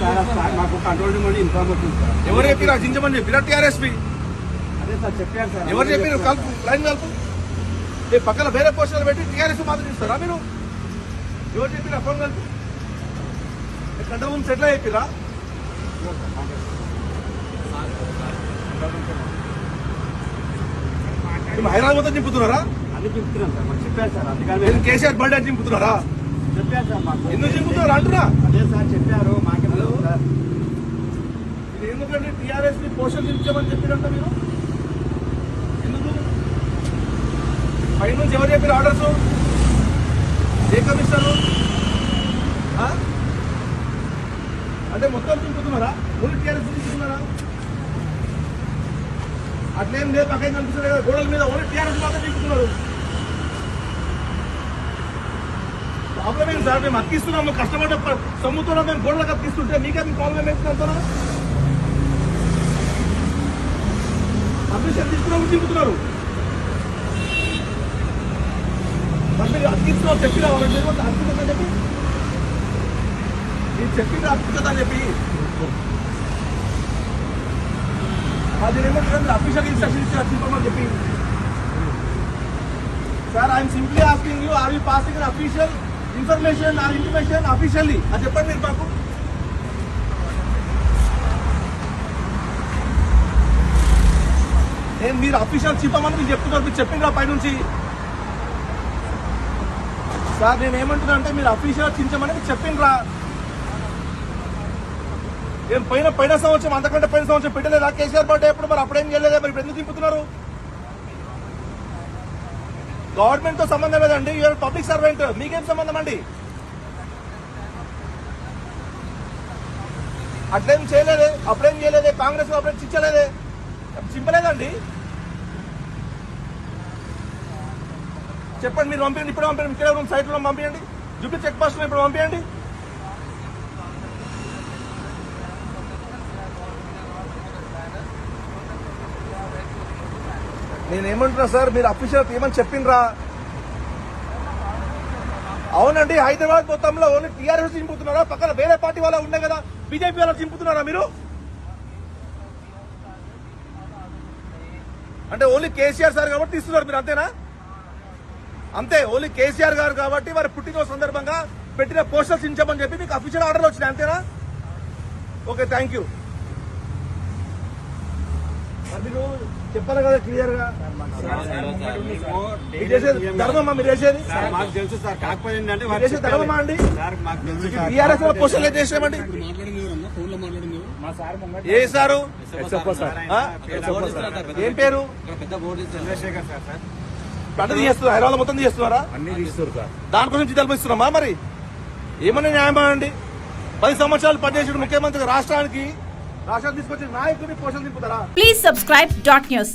Sir sir మాకు control room inform వచ్చింది sir. ఎవరు చెప్పిరా చించమని చెప్పిరా టీఆర్ఎస్పీ. అదే సార్ చెప్పారు సార్. ఎవరు చెప్పారు కలుపు లైన్ కలుపు. ఏ పక్కన వేరే పోస్టర్లు పెట్టి టీఆర్ఎస్ మాత్రం చూస్తారా మీరు? ఎవరు చెప్పిరా ఫోన్ కలుపు. గంట ముందు సెటిల్ అయిపోయిరా హైదరాబాద్ మొత్తం చింపుతున్నారా? అన్ని చెప్తున్నాం సార్ మాకు చెప్పారు సార్ అందుకని కేసీఆర్ బర్త్డే అని చింపుతున్నారా? చెప్పారు సార్ మాకు ఎందుకు చింపుతున్నారు అంటున్నా. అదే సార్ చెప్పారు మాకేం లేదు సార్? ఇది ఎందుకంటే టీఆర్ఎస్ని పోషణ చించమని చెప్పిరంట మీరు? ఎందుకు? పై నుంచి ఎవరు చెప్పారు ఆర్డర్స్? ఏ కమిషనర్? అంటే మొత్తం చింపుతున్నారా ఓన్లీ టీఆర్ఎస్ చింపుతున్నారా అట్లేం లేదు పక్కన కనిపిస్తుంది కదా. గోడల మీద ఓన్లీ టీఆర్ఎస్ మాత్రం చింపుతున్నారు ప్రాబ్లం ఏంటి సార్ మేము అతికిస్తున్నాము కష్టపడ్డ ప- సొమ్ముతో మేము గోడలకు అతికిస్తుంటే మీకే మీ ప్రాబ్లం ఏంటి పర్మిషన్ తీసుకున్నాము చింపుతున్నారు. పర్మిషన్ మీరు అతికిస్తున్నావు చెప్పి రావాలంటే అతికిందని చెప్పి? మీరు చెప్పింది అతికిస్తుందని చెప్పి. అది ఏమంటారు మీరు అఫీషియల్ ఇన్స్ట్రక్షన్ ఇచ్చి అతికించమని చెప్పి. Sir I'm simply asking you are you passing official information or intimation officially అది చెప్పండి మీరు మాకు. నేను మీరు అఫీషియల్ చెప్పమని మీరు చెప్తున్నారు మీరు చెప్పిండ్రా పై నుంచి సార్ నేను ఏమంటున్నా అంటే మీరు అఫీషియల్ చించమని మీరు చెప్పిండ్రా. ఏం పైన పైన సంవత్సరం అంతకంటే పైన సంవత్సరం పెట్టలేదా? కేసీఆర్ బర్త్డే ఎప్పుడు? మరి అప్పుడేం చేయలేదా? మరి ఇప్పుడు ఎందుకు దింపుతున్నారు గవర్నమెంట్తో సంబంధం లేదండి. యూఆర్ పబ్లిక్ సర్వెంట్ మీకేం సంబంధం అండి? అట్లేం చేయలేదే. అప్పుడేం చేయలేదే? కాంగ్రెస్ అప్పుడేం చించలేదే చింపలేదండి. చెప్పండి మీరు పంపించండి ఇప్పుడు పంపించండి ఇక్కడ సైట్లో పంపించండి జుబ్లీ చెక్ పోస్ట్ ఇప్పుడు పంపించండి నేనేమంటున్నా సార్ మీరు అఫీషియల్ ఏమని చెప్పిండ్రా? అవునండి హైదరాబాద్ మొత్తంలో ఓన్లీ టీఆర్ఎస్ చింపుతున్నారా? పక్కన వేరే పార్టీ వాళ్ళ ఉండే కదా బీజేపీ వాళ్ళు చింపుతున్నారా మీరు? అంటే ఓన్లీ కేసీఆర్ సార్ కాబట్టి తీస్తున్నారు మీరు అంతేనా? అంతే ఓన్లీ కేసీఆర్ గారు కాబట్టి వారి పుట్టినరోజు సందర్భంగా పెట్టిన పోస్టర్స్ ఇచ్చామని చెప్పి మీకు అఫీషియల్ ఆర్డర్ వచ్చినాయి అంతేనా? Okay thank you. మీరు చెప్పాలి కదా క్లియర్గా? ధర్మమ్మా మీరు మాకు తెలుసు సార్. కాకపోతే ఏంటంటే అండి? సార్ మాకు తెలుసు సార్. టీఆర్ఎస్లో పోస్టర్లు ఏం సార్ ఏ సారు? సార్. ఆ? ఏం పేరు? Chandrashekar sir sir. పంట తీస్తున్నారు హైదరాబాద్ మొత్తం తీస్తున్నారా అన్ని తీస్తారు సార్. దానికోసం జీతాలు ఇస్తున్నామా మరి? ఏమన్నా న్యాయమా అండి? పది సంవత్సరాలు పనిచేసిన ముఖ్యమంత్రి రాష్ట్రానికి రాష్ట్రాన్ని తీసుకొచ్చిన నాయకుడిని పోషణ దింపుతారా Please subscribe dot news